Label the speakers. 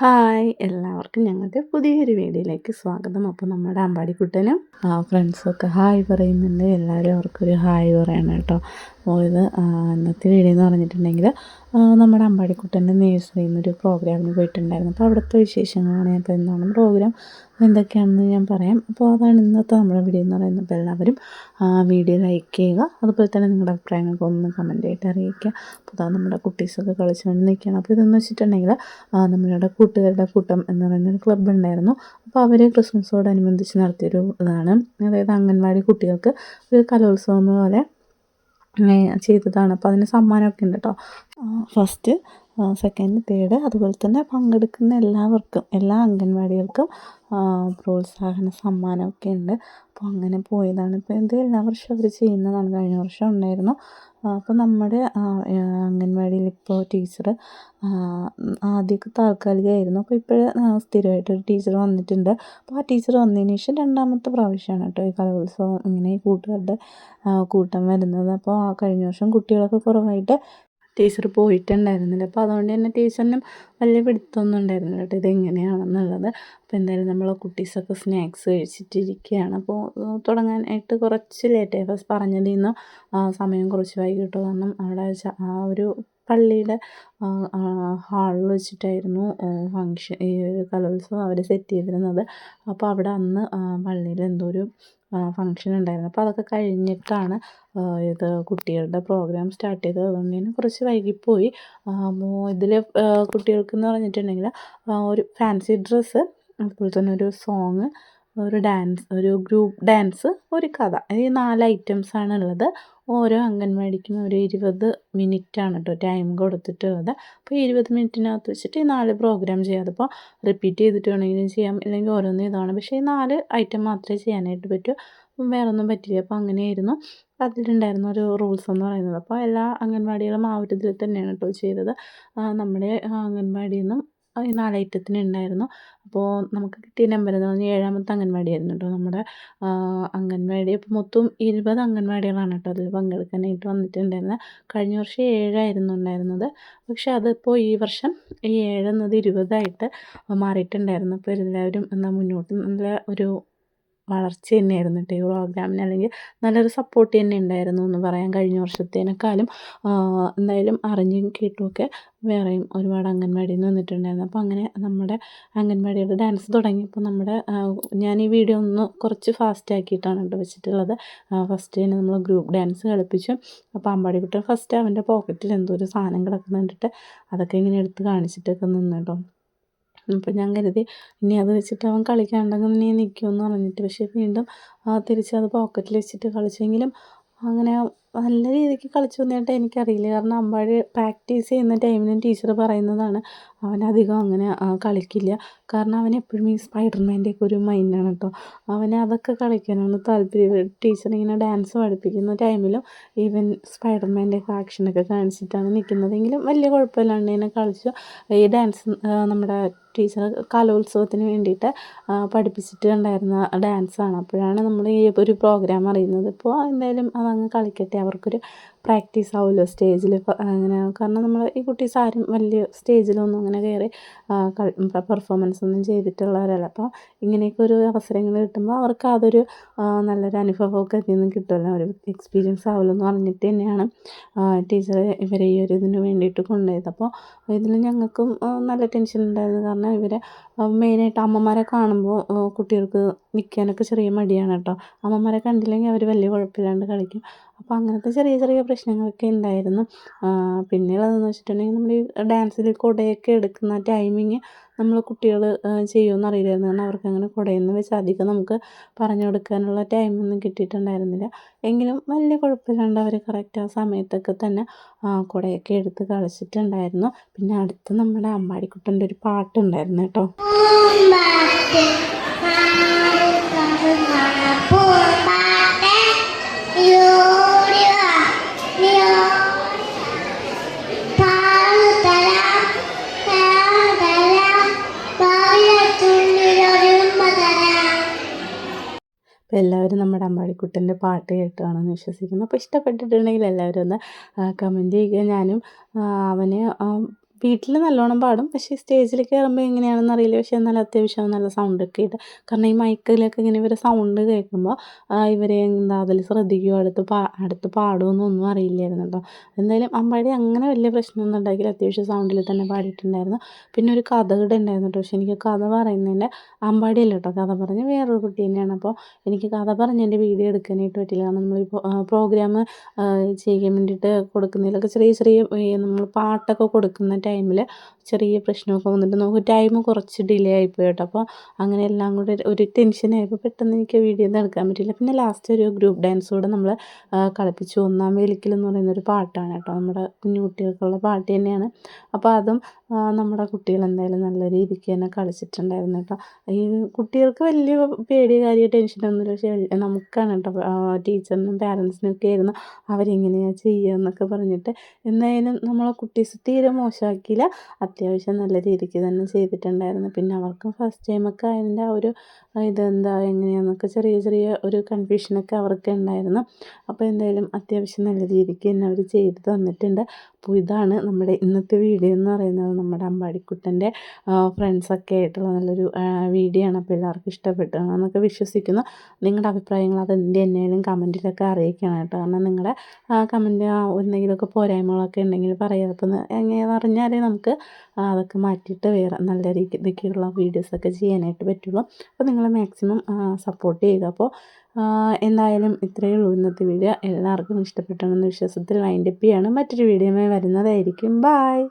Speaker 1: Hi എല്ലാവർക്കും ഞങ്ങളുടെ പുതിയൊരു വീഡിയോയിലേക്ക് സ്വാഗതം. അപ്പോൾ നമ്മുടെ അമ്പാടിക്കുട്ടനും ഫ്രണ്ട്സൊക്കെ ഹായ് പറയുന്നുണ്ട്. എല്ലാവരും അവർക്കൊരു ഹായ് പറയണം കേട്ടോ. അപ്പോൾ ഇന്നത്തെ വീഡിയോ എന്ന് പറഞ്ഞിട്ടുണ്ടെങ്കിൽ നമ്മുടെ അമ്പാടിക്കുട്ടന്റെ നേഴ്സറിയിൽ നിന്നൊരു പ്രോഗ്രാമിന് പോയിട്ടുണ്ടായിരുന്നു. അപ്പോൾ അവിടുത്തെ വിശേഷങ്ങളാണ് അപ്പോൾ എന്താണ് പ്രോഗ്രാം എന്തൊക്കെയാണെന്ന് ഞാൻ പറയാം. അപ്പോൾ അതാണ് ഇന്നത്തെ നമ്മുടെ വീഡിയോ എന്ന് പറയുന്നത്. അപ്പോൾ എല്ലാവരും വീഡിയോ ലൈക്ക് ചെയ്യുക. അതുപോലെ തന്നെ നിങ്ങളുടെ അഭിപ്രായങ്ങളൊക്കെ ഒന്ന് കമന്റ് ആയിട്ട് അറിയിക്കുക. അപ്പോൾ അതാണ് നമ്മുടെ കുട്ടീസൊക്കെ കളിച്ചുകൊണ്ട് നിൽക്കുകയാണ്. അപ്പോൾ ഇതെന്ന് വെച്ചിട്ടുണ്ടെങ്കിൽ നമ്മളുടെ കൂട്ടുകാരുടെ കൂട്ടം എന്ന് പറയുന്നൊരു ക്ലബ്ബ് ഉണ്ടായിരുന്നു. അപ്പോൾ അവർ ക്രിസ്മസോടനുബന്ധിച്ച് നടത്തിയൊരു ഇതാണ്. അതായത് അംഗൻവാടി കുട്ടികൾക്ക് ഒരു കലോത്സവം പോലെ ചെയ്തതാണ്. അപ്പോൾ അതിന് സമ്മാനമൊക്കെ ഉണ്ട് കേട്ടോ ഫസ്റ്റ് സെക്കൻഡ് തേർഡ് അതുപോലെ തന്നെ പങ്കെടുക്കുന്ന എല്ലാവർക്കും എല്ലാ അംഗൻവാടികൾക്കും പ്രോത്സാഹന സമ്മാനമൊക്കെ ഉണ്ട്. അപ്പോൾ അങ്ങനെ പോയതാണ്. ഇപ്പോൾ ഇത് എല്ലാ വർഷവും അവർ ചെയ്യുന്നതാണ്. കഴിഞ്ഞ വർഷം ഉണ്ടായിരുന്നു. അപ്പോൾ നമ്മുടെ അംഗൻവാടിയിൽ ഇപ്പോൾ ടീച്ചർ ആദ്യമൊക്കെ താൽക്കാലികമായിരുന്നു അപ്പോൾ ഇപ്പോഴേ സ്ഥിരമായിട്ട് ഒരു ടീച്ചർ വന്നിട്ടുണ്ട്. അപ്പോൾ ആ ടീച്ചർ വന്നതിന് ശേഷം രണ്ടാമത്തെ പ്രാവശ്യമാണ് കേട്ടോ ഈ കലോത്സവം ഇങ്ങനെ ഈ കൂട്ടുകാരുടെ കൂട്ടം വരുന്നത്. അപ്പോൾ ആ കഴിഞ്ഞ വർഷം കുട്ടികളൊക്കെ കുറവായിട്ട് ടീച്ചർ പോയിട്ടുണ്ടായിരുന്നില്ല. അപ്പോൾ അതുകൊണ്ട് തന്നെ ടീച്ചറിനും വലിയ പിടുത്തമൊന്നും ഉണ്ടായിരുന്നില്ല കേട്ടോ. ഇതെങ്ങനെയാണെന്നുള്ളത് അപ്പോൾ എന്തായാലും നമ്മൾ കുട്ടീസൊക്കെ സ്നാക്സ് കഴിച്ചിട്ടിരിക്കുകയാണ്. അപ്പോൾ തുടങ്ങാനായിട്ട് കുറച്ച് ലേറ്റായി ഫസ്റ്റ് പറഞ്ഞതിൽ നിന്ന് സമയം കുറച്ച് വൈകി കിട്ടും കാരണം അവിടെ ആ ഒരു പള്ളിയുടെ ഹാളിൽ വെച്ചിട്ടായിരുന്നു ഫങ്ഷൻ ഈ കലോത്സവം അവർ സെറ്റ് ചെയ്തിരുന്നത്. അപ്പോൾ അവിടെ അന്ന് പള്ളിയിൽ എന്തോ ഒരു ഫങ്ഷൻ ഉണ്ടായിരുന്നു. അപ്പോൾ അതൊക്കെ കഴിഞ്ഞിട്ടാണ് ഇത് കുട്ടികളുടെ പ്രോഗ്രാം സ്റ്റാർട്ട് ചെയ്തത്. അതുകൊണ്ട് തന്നെ കുറച്ച് വൈകിപ്പോയി. ഇതിൽ കുട്ടികൾക്കെന്ന് പറഞ്ഞിട്ടുണ്ടെങ്കിൽ ഒരു ഫാൻസി ഡ്രസ്സ് അതുപോലെ തന്നെ ഒരു സോങ് ഒരു ഡാൻസ് ഒരു ഗ്രൂപ്പ് ഡാൻസ് ഒരു കഥ. ഈ നാല് ഐറ്റംസാണ് ഉള്ളത് ഓരോ അംഗൻവാടിക്കും ഒരു ഇരുപത് മിനിറ്റാണ് കേട്ടോ ടൈം കൊടുത്തിട്ടുള്ളത്. അപ്പോൾ ഇരുപത് മിനിറ്റിനകത്ത് വെച്ചിട്ട് ഈ നാല് പ്രോഗ്രാം ചെയ്യാം. അതിപ്പോൾ റിപ്പീറ്റ് ചെയ്തിട്ട് വേണമെങ്കിലും ചെയ്യാം. അല്ലെങ്കിൽ ഓരോന്നും ഇതാണ്. പക്ഷേ ഈ നാല് ഐറ്റം മാത്രമേ ചെയ്യാനായിട്ട് പറ്റൂ. വേറെ ഒന്നും പറ്റില്ല. അപ്പോൾ അങ്ങനെയായിരുന്നു. അതിലുണ്ടായിരുന്ന ഒരു റൂൾസ് എന്ന് പറയുന്നത്. അപ്പോൾ എല്ലാ അംഗൻവാടികളും ആ ഒരു ഇതിൽ തന്നെയാണ് കേട്ടോ ചെയ്തത്. നമ്മുടെ അംഗൻവാടിയിൽ നിന്നും ഈ നാല് ഐറ്റത്തിന് ഉണ്ടായിരുന്നു. അപ്പോൾ നമുക്ക് കിട്ടിയ നമ്പർ എന്ന് പറഞ്ഞാൽ ഏഴാമത്തെ അംഗൻവാടിയായിരുന്നു കേട്ടോ നമ്മുടെ അംഗൻവാടി. അപ്പോൾ മൊത്തം ഇരുപത് അംഗൻവാടികളാണ് കേട്ടോ അതിൽ പങ്കെടുക്കാനായിട്ട് വന്നിട്ടുണ്ടായിരുന്നത്. കഴിഞ്ഞ വർഷം ഏഴായിരുന്നു ഉണ്ടായിരുന്നത്. പക്ഷേ അതിപ്പോൾ ഈ വർഷം ഈ ഏഴെന്നത് ഇരുപതായിട്ട് മാറിയിട്ടുണ്ടായിരുന്നു. അപ്പോൾ എല്ലാവരും എന്നാൽ മുന്നോട്ട് നല്ല ഒരു വളർച്ച തന്നെയായിരുന്നു കേട്ടോ ഈ പ്രോഗ്രാമിന് അല്ലെങ്കിൽ നല്ലൊരു സപ്പോർട്ട് തന്നെ ഉണ്ടായിരുന്നു എന്ന് പറയാൻ കഴിഞ്ഞ വർഷത്തേനേക്കാളും. എന്തായാലും അറിഞ്ഞും കേട്ടുമൊക്കെ വേറെയും ഒരുപാട് അംഗൻവാടിയിൽ നിന്ന് വന്നിട്ടുണ്ടായിരുന്നു. അപ്പോൾ അങ്ങനെ നമ്മുടെ അംഗൻവാടിയുടെ ഡാൻസ് തുടങ്ങിയപ്പോൾ നമ്മുടെ ഞാൻ ഈ വീഡിയോ ഒന്ന് കുറച്ച് ഫാസ്റ്റ് ആക്കിയിട്ടാണ് കേട്ടോ വെച്ചിട്ടുള്ളത്. ഫസ്റ്റ് തന്നെ നമ്മൾ ഗ്രൂപ്പ് ഡാൻസ് കളിപ്പിച്ചു. അപ്പോൾ അമ്പാടി കുട്ടികൾ ഫസ്റ്റ് അവന്റെ പോക്കറ്റിൽ എന്തോ ഒരു സാധനം കിടക്കുന്ന കണ്ടിട്ട് അതൊക്കെ ഇങ്ങനെ എടുത്ത് കാണിച്ചിട്ടൊക്കെ നിന്ന് കേട്ടോ. അപ്പോൾ ഞാൻ കരുതി ഇനി അത് വെച്ചിട്ട് അവൻ കളിക്കാണ്ടെങ്കിൽ നീ നിൽക്കുമെന്ന് പറഞ്ഞിട്ട്. പക്ഷേ വീണ്ടും ആ തിരിച്ച് അത് പോക്കറ്റിൽ വെച്ചിട്ട് കളിച്ചെങ്കിലും അങ്ങനെ നല്ല രീതിക്ക് കളിച്ചു വന്നിട്ട് എനിക്കറിയില്ല. കാരണം അമ്പാടി പ്രാക്ടീസ് ചെയ്യുന്ന ടൈമിനും ടീച്ചർ പറയുന്നതാണ് അവനധികം അങ്ങനെ കളിക്കില്ല. കാരണം അവൻ എപ്പോഴും ഈ സ്പൈഡർമാന്റെയൊക്കെ ഒരു മൈൻഡാണ് കേട്ടോ. അവനെ അതൊക്കെ കളിക്കാനാണ് താല്പര്യം. ടീച്ചർ ഇങ്ങനെ ഡാൻസ് പഠിപ്പിക്കുന്ന ടൈമിലും ഈവൻ സ്പൈഡർമാന്റെയൊക്കെ ആക്ഷനൊക്കെ കാണിച്ചിട്ടാണ് നിൽക്കുന്നതെങ്കിലും വലിയ കുഴപ്പമില്ലാണ്ട് ഇങ്ങനെ കളിച്ചു. ഈ ഡാൻസ് നമ്മുടെ ടീച്ചർ കലോത്സവത്തിന് വേണ്ടിയിട്ട് പഠിപ്പിച്ചിട്ടുണ്ടായിരുന്ന ഡാൻസാണ്. അപ്പോഴാണ് നമ്മൾ ഈ ഒരു പ്രോഗ്രാം അറിയുന്നത്. ഇപ്പോൾ എന്തായാലും അതങ്ങ് കളിക്കട്ടെ. അവർക്കൊരു പ്രാക്ടീസ് ആവുമല്ലോ സ്റ്റേജിൽ അങ്ങനെ കാരണം നമ്മൾ ഈ കുട്ടീസ് ആരും വലിയ സ്റ്റേജിലൊന്നും അങ്ങനെ കയറി പെർഫോമൻസ് ഒന്നും ചെയ്തിട്ടുള്ളവരല്ല. അപ്പോൾ ഇങ്ങനെയൊക്കെ ഒരു അവസരങ്ങൾ കിട്ടുമ്പോൾ അവർക്ക് അതൊരു നല്ലൊരു അനുഭവമൊക്കെ അതിൽ നിന്ന് കിട്ടുമല്ലോ. ഒരു എക്സ്പീരിയൻസ് ആവുമല്ലോ എന്ന് പറഞ്ഞിട്ട് തന്നെയാണ് ടീച്ചർ ഇവരെ ഈ ഒരു ഇതിന് വേണ്ടിയിട്ട് കൊണ്ടുപോയത്. അപ്പോൾ ഇതിൽ ഞങ്ങൾക്കും നല്ല ടെൻഷൻ ഉണ്ടായിരുന്നു. കാരണം ഇവരെ മെയിനായിട്ട് അമ്മമാരെ കാണുമ്പോൾ കുട്ടികൾക്ക് നിൽക്കാനൊക്കെ ചെറിയ മടിയാണ് കേട്ടോ. അമ്മമാരെ കണ്ടില്ലെങ്കിൽ അവർ വലിയ കുഴപ്പമില്ലാണ്ട് കളിക്കും. അപ്പോൾ അങ്ങനത്തെ ചെറിയ ചെറിയ പ്രശ്നങ്ങളൊക്കെ ഉണ്ടായിരുന്നു. പിന്നെയുള്ളതെന്ന് വെച്ചിട്ടുണ്ടെങ്കിൽ നമ്മൾ ഈ ഡാൻസിൽ കുടയൊക്കെ എടുക്കുന്ന ടൈമിങ് നമ്മൾ കുട്ടികൾ ചെയ്യുമെന്ന് അറിയില്ലായിരുന്നു. കാരണം അവർക്ക് അങ്ങനെ കുടയെന്ന് വെച്ച് അധികം നമുക്ക് പറഞ്ഞു കൊടുക്കാനുള്ള ടൈമൊന്നും കിട്ടിയിട്ടുണ്ടായിരുന്നില്ല. എങ്കിലും വലിയ കുഴപ്പമില്ലാണ്ട് അവർ കറക്റ്റ് ആ സമയത്തൊക്കെ തന്നെ കുടയൊക്കെ എടുത്ത് കളിച്ചിട്ടുണ്ടായിരുന്നു. പിന്നെ അടുത്ത് നമ്മുടെ അമ്മാടിക്കുട്ടന്റെ ഒരു പാട്ടുണ്ടായിരുന്നു കേട്ടോ. അപ്പോൾ എല്ലാവരും നമ്മുടെ അമ്പാടിക്കുട്ടന്റെ പാട്ട് കേട്ടാണെന്ന് വിശ്വസിക്കുന്നു. അപ്പോൾ ഇഷ്ടപ്പെട്ടിട്ടുണ്ടെങ്കിൽ എല്ലാവരും ഒന്ന് കമന്റ് ചെയ്യുക. ഞാനും അവന് വീട്ടിൽ നല്ലോണം പാടും. പക്ഷേ സ്റ്റേജിൽ കയറുമ്പോൾ എങ്ങനെയാണെന്ന് അറിയില്ല. പക്ഷേ എന്നാലും അത്യാവശ്യം നല്ല സൗണ്ടൊക്കെ ഇട്ട് കാരണം ഈ മൈക്കിലൊക്കെ ഇങ്ങനെ ഇവരെ സൗണ്ട് കേൾക്കുമ്പോൾ ഇവരെ എന്താ അതിൽ ശ്രദ്ധിക്കുകയോ അടുത്ത് പാ അടുത്ത് പാടുമെന്നൊന്നും അറിയില്ലായിരുന്നു കേട്ടോ. എന്തായാലും അമ്പാടി അങ്ങനെ വലിയ പ്രശ്നമൊന്നും ഉണ്ടാക്കിയില്ല അത്യാവശ്യം സൗണ്ടിൽ തന്നെ പാടിയിട്ടുണ്ടായിരുന്നു. പിന്നെ ഒരു കഥ കൂടെ ഉണ്ടായിരുന്നു കേട്ടോ. പക്ഷേ എനിക്ക് കഥ പറയുന്നതിന്റെ അമ്പാടിയല്ല കേട്ടോ. കഥ പറഞ്ഞ് വേറൊരു കുട്ടി തന്നെയാണ്. അപ്പോൾ എനിക്ക് കഥ പറഞ്ഞ് എന്റെ വീഡിയോ എടുക്കാനായിട്ട് പറ്റില്ല. കാരണം നമ്മൾ പ്രോഗ്രാം ചെയ്യാൻ വേണ്ടിയിട്ട് കൊടുക്കുന്നതിലൊക്കെ ചെറിയ ചെറിയ നമ്മൾ പാട്ടൊക്കെ കൊടുക്കുന്ന ടൈമിൽ ചെറിയ പ്രശ്നമൊക്കെ വന്നിട്ട് നമുക്ക് ടൈം കുറച്ച് ഡിലേ ആയിപ്പോയി കേട്ടോ. അപ്പോൾ അങ്ങനെ എല്ലാം കൂടെ ഒരു ടെൻഷനായപ്പോൾ പെട്ടെന്ന് എനിക്ക് വീഡിയോ ഒന്നും എടുക്കാൻ പറ്റിയില്ല. പിന്നെ ലാസ്റ്റ് ഒരു ഗ്രൂപ്പ് ഡാൻസ് കൂടെ നമ്മൾ കളിപ്പിച്ചു. ഒന്നാം വേലിക്കൽ എന്ന് പറയുന്ന ഒരു പാട്ടാണ് കേട്ടോ. നമ്മുടെ കുഞ്ഞു കുട്ടികൾക്കുള്ള പാട്ട് തന്നെയാണ്. അപ്പോൾ അതും നമ്മുടെ കുട്ടികൾ എന്തായാലും നല്ല രീതിക്ക് തന്നെ കളിച്ചിട്ടുണ്ടായിരുന്നു കേട്ടോ. ഈ കുട്ടികൾക്ക് വലിയ പേടി കാര്യം ടെൻഷനൊന്നുമില്ല പക്ഷേ നമുക്കാണ് കേട്ടോ. ടീച്ചറിനും പാരൻസിനും ഒക്കെ ആയിരുന്നു. അവരെങ്ങനെയാണ് ചെയ്യുക എന്നൊക്കെ പറഞ്ഞിട്ട് എന്തായാലും നമ്മളെ കുട്ടീസ് തീരെ മോശമാക്കിയില്ല അത്യാവശ്യം നല്ല രീതിക്ക് തന്നെ ചെയ്തിട്ടുണ്ടായിരുന്നു. പിന്നെ അവർക്കും ഫസ്റ്റ് ടൈമൊക്കെ അതിന്റെ ആ ഒരു ഇതെന്താ എങ്ങനെയാണെന്നൊക്കെ ചെറിയ ചെറിയ ഒരു കൺഫ്യൂഷനൊക്കെ അവർക്ക് ഉണ്ടായിരുന്നു. അപ്പോൾ എന്തായാലും അത്യാവശ്യം നല്ല രീതിക്ക് തന്നെ അവർ ചെയ്ത് തന്നിട്ടുണ്ട്. അപ്പോൾ ഇതാണ് നമ്മുടെ ഇന്നത്തെ വീഡിയോ എന്ന് പറയുന്നത്. നമ്മുടെ അമ്പാടിക്കുട്ടന്റെ ഫ്രണ്ട്സൊക്കെ ആയിട്ടുള്ള നല്ലൊരു വീഡിയോ ആണ്. അപ്പോൾ എല്ലാവർക്കും ഇഷ്ടപ്പെട്ടു എന്നൊക്കെ വിശ്വസിക്കുന്നു. നിങ്ങളുടെ അഭിപ്രായങ്ങൾ അത് എന്ത് തന്നെയാലും കമന്റിലൊക്കെ അറിയിക്കണം കേട്ടോ. കാരണം നിങ്ങളുടെ കമന്റ് എന്തെങ്കിലുമൊക്കെ പോരായ്മകളൊക്കെ ഉണ്ടെങ്കിൽ പറയാം. അപ്പോൾ എങ്ങനെയാണെന്ന് അറിഞ്ഞാലേ നമുക്ക് അതൊക്കെ മാറ്റിയിട്ട് വേറെ നല്ല രീതിക്കുള്ള വീഡിയോസൊക്കെ ചെയ്യാനായിട്ട് പറ്റുള്ളൂ. അപ്പോൾ നിങ്ങൾ മാക്സിമം സപ്പോർട്ട് ചെയ്യുക. അപ്പോൾ എന്തായാലും ഇത്രയേ ഉള്ളൂ ഇന്നത്തെ വീഡിയോ. എല്ലാവർക്കും ഇഷ്ടപ്പെട്ടണമെന്ന് വിശ്വാസത്തിൽ വൈൻഡപ്പ് ചെയ്യാണ്. മറ്റൊരു വീഡിയോയുമായി വരുന്നതായിരിക്കും. ബായ്